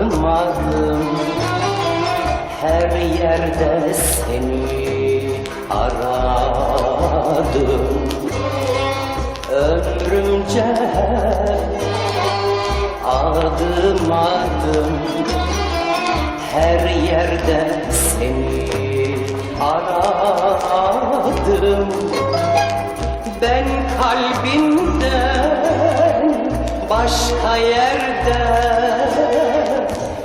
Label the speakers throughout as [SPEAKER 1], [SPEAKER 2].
[SPEAKER 1] bulamadım Her yerde seni aradım. Ömrümce adım adım Her yerde seni aradım. Ben kalbimden başka yerde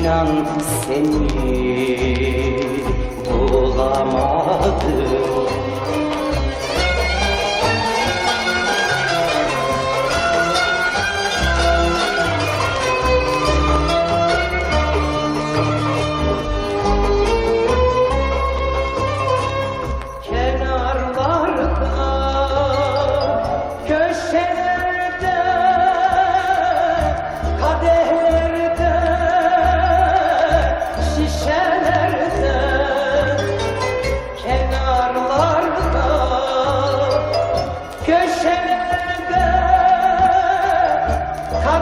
[SPEAKER 1] inan seni. Bulamadım. Kenarlarda, köşelerde,